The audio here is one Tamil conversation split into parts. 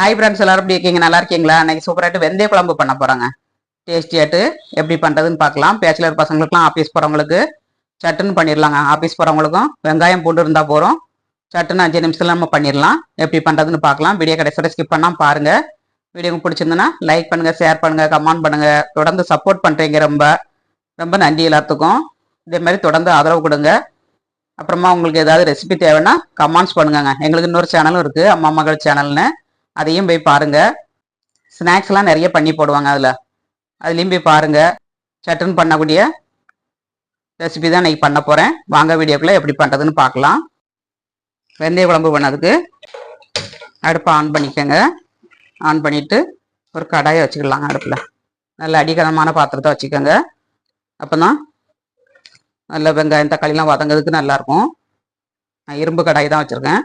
ஹாய் ஃப்ரெண்ட்ஸ் எல்லாரும் எப்படி இருக்கீங்க? நல்லா இருக்கீங்களா? அன்னைக்கு சூப்பராகிட்டு வெந்தய குழம்பு பண்ண போகிறாங்க டேஸ்டியாட்டு எப்படி பண்ணுறதுன்னு பார்க்கலாம். பேச்சுலர் பசங்களுக்குலாம் ஆஃபீஸ் போகிறவங்களுக்கு சட்டுன்னு பண்ணிடலாங்க ஆஃபீஸ் போகிறவங்களுக்கும் வெங்காயம் பூண்டு இருந்தால் போகிறோம் சட்டுன்னு அஞ்சு நிமிஷத்தில் நம்ம பண்ணிடலாம் எப்படி பண்ணுறதுன்னு பார்க்கலாம். வீடியோ கடைசியில் ஸ்கிப் பண்ணால் பாருங்கள் வீடியோ பிடிச்சிருந்துன்னா லைக் பண்ணுங்கள் ஷேர் பண்ணுங்கள் கமெண்ட் பண்ணுங்கள் தொடர்ந்து சப்போர்ட் பண்ணுறீங்க ரொம்ப. ரொம்ப நன்றி எல்லாத்துக்கும். இதே மாதிரி தொடர்ந்து ஆதரவு கொடுங்க. அப்புறமா உங்களுக்கு ஏதாவது ரெசிபி தேவைன்னா கமெண்ட்ஸ் பண்ணுங்கங்க. எங்களுக்கு இன்னொரு சேனலும் இருக்குது அம்மா மகள் சேனல்னு அதையும் போய் பாருங்கள் ஸ்நாக்ஸ்லாம் நிறைய பண்ணி போடுவாங்க அதில். அதுலேயும் போய் பாருங்க. சட்டன் பண்ணக்கூடிய ரெசிபி தான் இன்னைக்கு பண்ண போகிறேன் வாங்க வீடியோக்குள்ளே எப்படி பண்ணுறதுன்னு பார்க்கலாம். வெந்தய குழம்பு பண்ணதுக்கு அடுப்பை ஆன் பண்ணிக்கோங்க. ஆன் பண்ணிவிட்டு ஒரு கடாயை வச்சுக்கலாங்க அடுப்பில். நல்ல அடிக்கனமான பாத்திரத்தை வச்சுக்கோங்க. அப்போ தான் நல்ல வெங்காயம் தக்காளிலாம் வதங்கிறதுக்கு நல்லாயிருக்கும் நான் இரும்பு கடாய் தான் வச்சுருக்கேன்.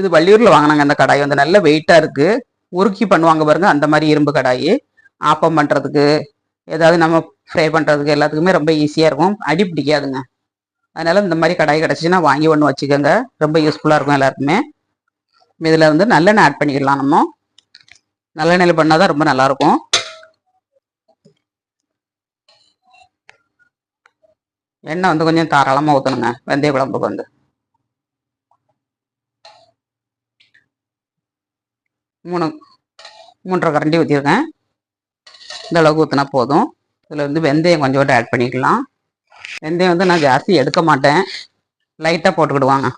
இது வள்ளியூரில் வாங்கினாங்க அந்த கடாய். வந்து நல்ல வெயிட்டாக இருக்குது உருக்கி பண்ணுவாங்க பாருங்க அந்த மாதிரி இரும்பு கடாய். ஆப்பம் பண்ணுறதுக்கு ஏதாவது நம்ம ஃப்ரை பண்ணுறதுக்கு எல்லாத்துக்குமே ரொம்ப ஈஸியாக இருக்கும். அடி பிடிக்காதுங்க. அதனால் இந்த மாதிரி கடாய் கிடச்சின்னா வாங்கி ஒன்று வச்சுக்கோங்க. ரொம்ப யூஸ்ஃபுல்லாக இருக்கும் எல்லாருக்குமே. இதில் வந்து நல்லெண்ணெய் ஆட் பண்ணிக்கலாம் நம்ம. நல்லெண்ணெயில் பண்ணால் தான் ரொம்ப நல்லாயிருக்கும் எண்ணெய் வந்து கொஞ்சம் தாராளமாக ஊற்றணுங்க வெந்தய குழம்புக்கு வந்து. மூணு மூன்றரை கரண்டி ஊற்றிருக்கேன் இந்த அளவுக்கு ஊற்றினா போதும். இதில் வந்து வெந்தயம் கொஞ்சோண்டு ஆட் பண்ணிக்கலாம். வெந்தயம் வந்து நான் ஜாஸ்தி எடுக்க மாட்டேன். லைட்டாக போட்டுக்கிடுவாங்க.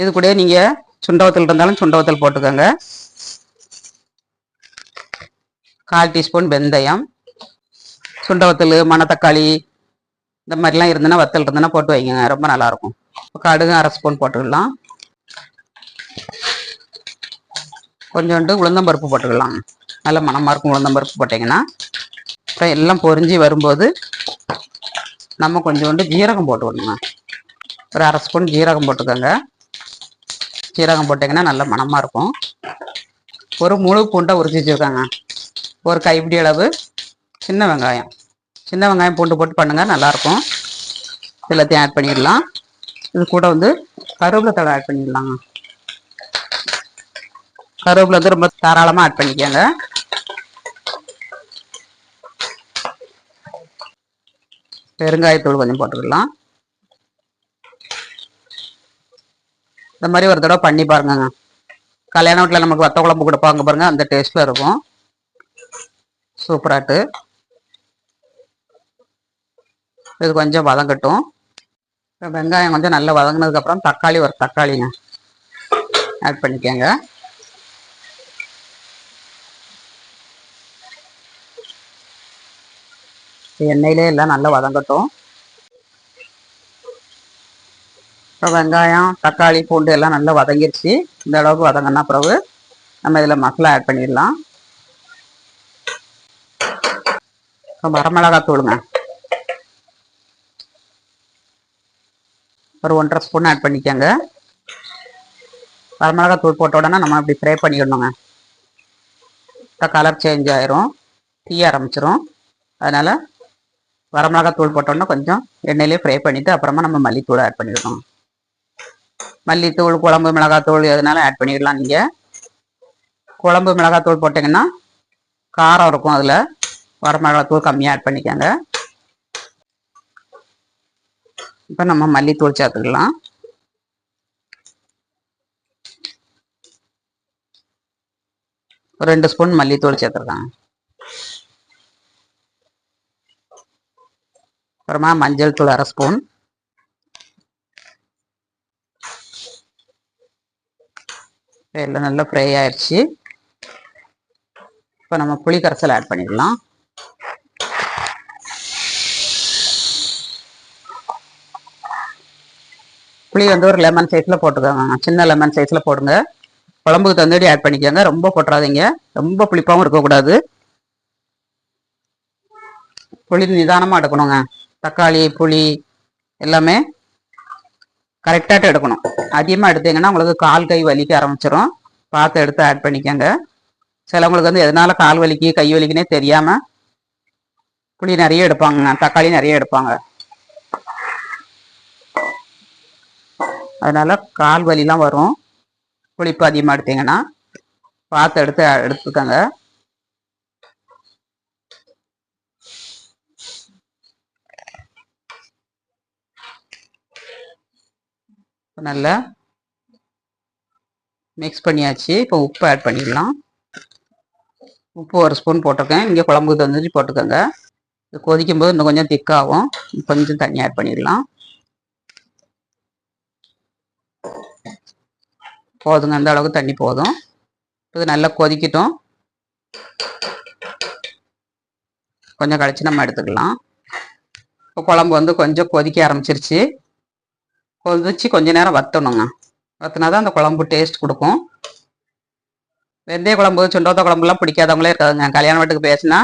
இது கூட நீங்கள் சுண்டவத்தல் இருந்தாலும் சுண்டவத்தல் போட்டுக்கோங்க. கால் டீஸ்பூன் வெந்தயம். சுண்டவத்தல் மணத்தக்காளி இந்த மாதிரிலாம் இருந்ததுன்னா வத்தல் இருந்ததுன்னா போட்டு வைங்க. ரொம்ப நல்லாயிருக்கும் கடுகு அரை ஸ்பூன் போட்டுக்கலாம். கொஞ்சோண்டு உளுந்தம்பருப்பு போட்டுக்கலாம். நல்ல மணமாக இருக்கும் உளுந்தம்பருப்பு போட்டிங்கன்னா. அப்புறம் எல்லாம் பொரிஞ்சு வரும்போது நம்ம கொஞ்சோண்டு ஜீரகம் போட்டுக்கணுங்க. ஒரு அரை ஸ்பூன் ஜீரகம் போட்டுக்கோங்க. ஜீரகம் போட்டிங்கன்னா நல்ல மணமாக இருக்கும். ஒரு முழு பூண்டை உரிச்சு வச்சுருக்காங்க. ஒரு கைப்பிடி அளவு சின்ன வெங்காயம். சின்ன வெங்காயம் பூண்டு போட்டு பண்ணுங்கள் நல்லாயிருக்கும் எல்லாத்தையும் ஆட் பண்ணிடலாம். இது கூட வந்து கருவேப்பிலை தழை ஆட் பண்ணிடலாங்க. கருவேப்பிலை வந்து ரொம்ப தாராளமாக ஆட் பண்ணிக்கோங்க. பெருங்காயத்தூள் கொஞ்சம் போட்டுக்கலாம். இந்த மாதிரி ஒரு தடவை பண்ணி பாருங்கங்க. கல்யாண வீட்டில் நமக்கு வத்த குழம்பு கொடுப்பாங்க பாருங்க அந்த டேஸ்ட்டில் இருக்கும். சூப்பராட்டு இது கொஞ்சம் வதங்கட்டும். வெங்காயம் கொஞ்சம் நல்லா வதங்கினதுக்கப்புறம் தக்காளி ஒரு தக்காளிங்க. ஆட் பண்ணிக்கோங்க. எண்ணெயிலே எல்லாம் நல்லா வதங்கட்டும். இப்போ வெங்காயம் தக்காளி பூண்டு எல்லாம் நல்லா வதங்கிருச்சு. இந்த அளவுக்கு வதங்கினா பிறகு நம்ம இதில் மசாலா ஆட் பண்ணிடலாம். இப்போ வரமிளகாய் தூளுங்க. ஒரு ஒன்றரை ஸ்பூன் ஆட் பண்ணிக்கோங்க. வரமிளகாய் தூள் போட்ட உடனே நம்ம இப்படி ஃப்ரை பண்ணிடணுங்க. இப்போ கலர் சேஞ்ச் ஆயிரும். தீய ஆரம்பிச்சிரும். அதனால் வரமிளகாய் தூள் போட்டோன்னா கொஞ்சம் எண்ணெயிலே ஃப்ரை பண்ணிவிட்டு அப்புறமா நம்ம மல்லித்தூள் ஆட் பண்ணிடணும். மல்லித்தூள் குழம்பு மிளகாத்தூள் எதுனாலும் ஆட் பண்ணிடலாம் நீங்கள் குழம்பு மிளகாத்தூள் போட்டிங்கன்னா காரம் இருக்கும் அதில். வரமிளகாத்தூள் கம்மியாக ஆட் பண்ணிக்கோங்க. இப்போ நம்ம மல்லித்தூள் சேர்த்துக்கலாம். ஒரு ரெண்டு ஸ்பூன் மல்லித்தூள் சேர்த்துருக்காங்க அப்புறமா மஞ்சள் தூள் அரை ஸ்பூன். எல்லாம் நல்லா ஃப்ரை ஆயிடுச்சு இப்போ நம்ம புளி கரைசல் ஆட் பண்ணிடலாம். புளி வந்து ஒரு லெமன் சைஸில் போட்டுக்கோங்க. சின்ன லெமன் சைஸில் போடுங்க. குழம்புக்கு தந்தடி ஆட் பண்ணிக்கோங்க. ரொம்ப போட்டுறாதீங்க ரொம்ப புளிப்பாகவும் இருக்கக்கூடாது. புளி நிதானமாக எடுக்கணுங்க. தக்காளி புளி எல்லாமே கரெக்டாக எடுக்கணும். அதிகமாக எடுத்தீங்கன்னா உங்களுக்கு கால் கை வலிக்க ஆரம்பிச்சிடும் பார்த்து எடுத்து ஆட் பண்ணிக்கோங்க. சிலவங்களுக்கு வந்து எதனால கால் வலிக்கு கை வலிக்குன்னே தெரியாமல் புளி நிறைய எடுப்பாங்க. தக்காளி நிறைய எடுப்பாங்க. அதனால கால் வலிலாம் வரும். புளிப்பு அதிகமாக எடுத்தீங்கன்னா பார்த்து எடுத்து எடுத்துக்கோங்க. நல்லா மிக்ஸ் பண்ணியாச்சு. இப்போ உப்பு ஆட் பண்ணிடலாம். உப்பு ஒரு ஸ்பூன் போட்டிருக்கேன். இங்கே குழம்பு தந்துச்சு போட்டுக்கோங்க. இது கொதிக்கும் போது இன்னும் கொஞ்சம் திக்காகும் கொஞ்சம் தண்ணி ஆட் பண்ணிடலாம். போதுங்க. அந்த அளவுக்கு தண்ணி போதும். இது நல்லா கொதிக்கட்டும். கொஞ்சம் கழிச்சு நம்ம எடுத்துக்கலாம். இப்போ குழம்பு வந்து கொஞ்சம் கொதிக்க ஆரம்பிச்சிருச்சு. கொதிச்சு கொஞ்ச நேரம் வத்தணுங்க. வத்தினா தான் அந்த குழம்பு டேஸ்ட் கொடுக்கும். வெந்தய குழம்பு சுண்டோத்த குழம்புலாம் பிடிக்காதவங்களே இருக்காதுங்க. கல்யாண வீட்டுக்கு பேசினா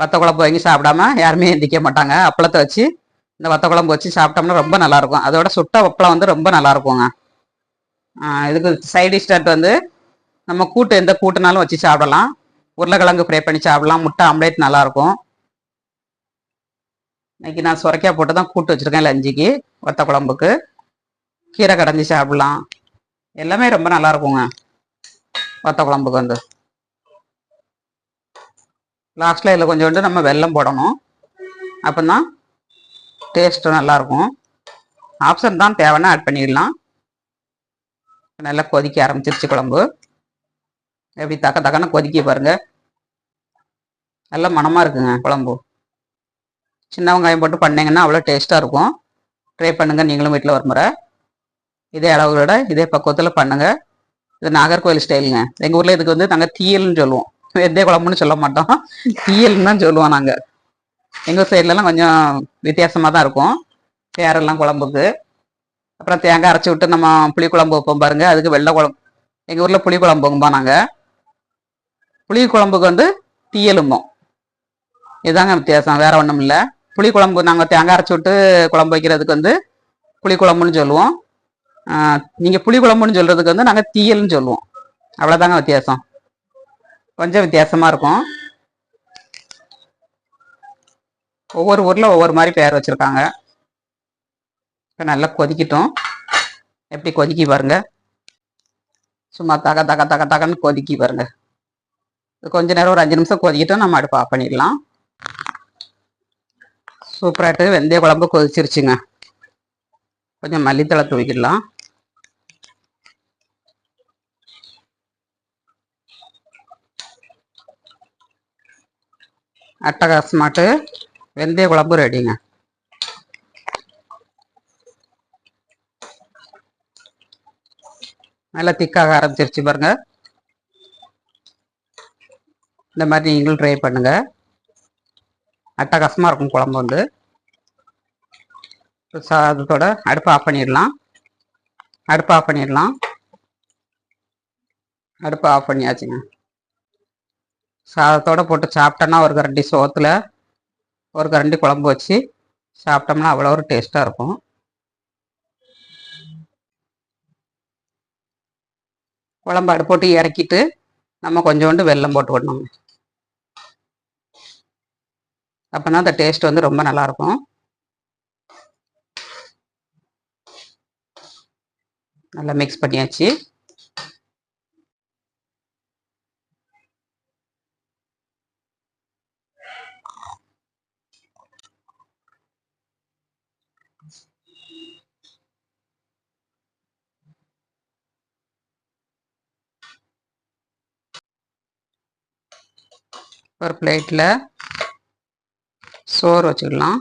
வத்த குழம்பு வாங்கி சாப்பிடாம யாருமே எந்திக்க மாட்டாங்க. அப்பளத்தை வச்சு இந்த வத்த குழம்பு வச்சு சாப்பிட்டோம்னா ரொம்ப நல்லா இருக்கும் அதோட சுட்ட அப்பளம் வந்து ரொம்ப நல்லாயிருக்குங்க. இதுக்கு சைடு டிஷ்டாட் வந்து நம்ம கூட்டு எந்த கூட்டுனாலும் வச்சு சாப்பிடலாம். உருளைக்கிழங்கு ஃப்ரை பண்ணி சாப்பிடலாம். முட்டை ஆம்லேட் நல்லாயிருக்கும். இன்னைக்கு நான் சுரைக்காய் போட்டு தான் கூட்டு வச்சுருக்கேன் லஞ்சுக்கு வத்த குழம்புக்கு. கீரை கடைஞ்சி சாப்பிடலாம். எல்லாமே ரொம்ப நல்லா இருக்குங்க. வத்த குழம்புக்கு வந்து. லாஸ்ட்டில் இதில் கொஞ்சோண்டு நம்ம வெல்லம் போடணும். அப்போதான் டேஸ்ட்டு நல்லாயிருக்கும் ஆப்ஷன் தான் தேவைன்னா ஆட் பண்ணிடலாம். நல்லா கொதிக்க ஆரம்பிச்சிருச்சு குழம்பு. எப்படி தக்க தக்கன்னு கொதிக்க பாருங்க. நல்லா மணமாக இருக்குங்க குழம்பு. சின்ன வெங்காயம் போட்டு பண்ணிங்கன்னா அவ்வளோ டேஸ்ட்டாக இருக்கும். ட்ரை பண்ணுங்கள் நீங்களும் வீட்டில் ஒரு முறை. இதே அளவுகளோட இதே பக்குவத்தில் பண்ணுங்க. இது நாகர்கோவில் ஸ்டைலுங்க. எங்கள் ஊரில் இதுக்கு வந்து நாங்கள் தீயல்னு சொல்லுவோம். வெந்தய குழம்புன்னு சொல்ல மாட்டோம். தீயல்னு தான் சொல்லுவோம் நாங்கள் எங்கள் சைட்லலாம் கொஞ்சம் வித்தியாசமாக தான் இருக்கும். பேரெல்லாம் குழம்புக்கு. அப்புறம் தேங்காய் அரைச்சி விட்டு நம்ம புளி குழம்பு வைப்போம் பாருங்கள் அதுக்கு வெள்ளை குழம்பு. எங்கள் ஊரில் புளி குழம்புங்கம்பா நாங்கள் புளி குழம்புக்கு வந்து தீயலும்போம் இதுதாங்க வித்தியாசம். வேறு ஒன்றும் இல்லை. புளி குழம்பு நாங்கள் தேங்காய் அரைச்சி விட்டு குழம்பு வைக்கிறதுக்கு வந்து புளி குழம்புன்னு சொல்லுவோம். நீங்கள் புளி குழம்புன்னு சொல்கிறதுக்கு வந்து நாங்கள் தீயல்னு சொல்லுவோம். அவ்வளோதாங்க வித்தியாசம். கொஞ்சம் வித்தியாசமாக இருக்கும். ஒவ்வொரு ஊரில் ஒவ்வொரு மாதிரி பேர் வச்சுருக்காங்க. இப்போ நல்லா கொதிக்கட்டும். எப்படி கொதிக்கி பாருங்க. சும்மா தக தக தக தகன்னு கொதிக்கி பாருங்க. கொஞ்ச நேரம் ஒரு அஞ்சு நிமிஷம் கொதிக்கிட்டோம். நம்ம அடுப்பு ஆஃப் பண்ணிடலாம். சூப்பராகிட்டு வெந்தய குழம்பு கொதிச்சிருச்சுங்க. கொஞ்சம் மல்லித்தலை தூக்கிடலாம் அட்டகாசமாட்டு வெந்தய குழம்பு ரெடிங்க நல்லா திக்காக ஆரம்பிச்சிருச்சு பாருங்க. இந்த மாதிரி நீங்களும் ட்ரை பண்ணுங்க. அட்டகாசமாக இருக்கும் குழம்பு வந்து. சாதத்தோட அடுப்பு ஆஃப் பண்ணிடலாம். அடுப்பு ஆஃப் பண்ணிடலாம். அடுப்பு ஆஃப் பண்ணியாச்சுங்க. சாதத்தோட போட்டு சாப்பிட்டோன்னா ஒரு கரண்டி சோத்தில் ஒரு கரண்டி குழம்பு வச்சு சாப்பிட்டோம்னா அவ்வளோ ஒரு டேஸ்ட்டாக இருக்கும். குழம்பு அடுப்பு போட்டு இறக்கிட்டு நம்ம கொஞ்சோண்டு வெல்லம் போட்டு விடணும். அப்போனா அந்த டேஸ்ட் வந்து ரொம்ப நல்லாயிருக்கும் நல்லா மிக்ஸ் பண்ணியாச்சு. ஒரு பிளேட்டில் சோறு வச்சுக்கலாம்.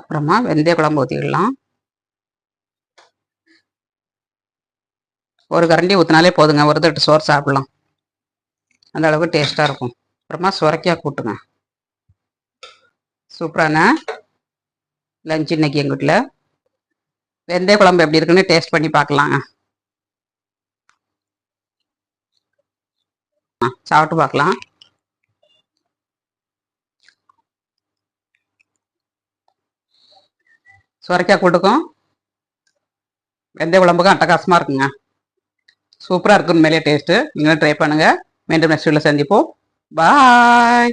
அப்புறமா வெந்தய குழம்பு ஊற்றிக்கலாம் ஒரு கரண்டி ஊற்றினாலே போதுங்க. ஒரு தட்டு சோறு சாப்பிடலாம். அந்த அளவுக்கு டேஸ்ட்டாக இருக்கும். அப்புறமா சுரைக்காய் கூட்டுங்க. சூப்பரான லஞ்ச் இன்னைக்கு எங்கள் வீட்டில் வெந்தய குழம்பு எப்படி இருக்குன்னு டேஸ்ட் பண்ணி பார்க்கலாங்க. சாப்பிட்டு பார்க்கலாம். சுரைக்காய் கூட்டுக்கும். வெந்தய குழம்புக்கும் அட்டகாசமாக இருக்குங்க. சூப்பராக இருக்கும் மேலே டேஸ்ட்டு நீங்களும் ட்ரை பண்ணுங்கள் மீண்டும் நெக்ஸ்ட் வீடியோவில் சந்திப்போம். பாய்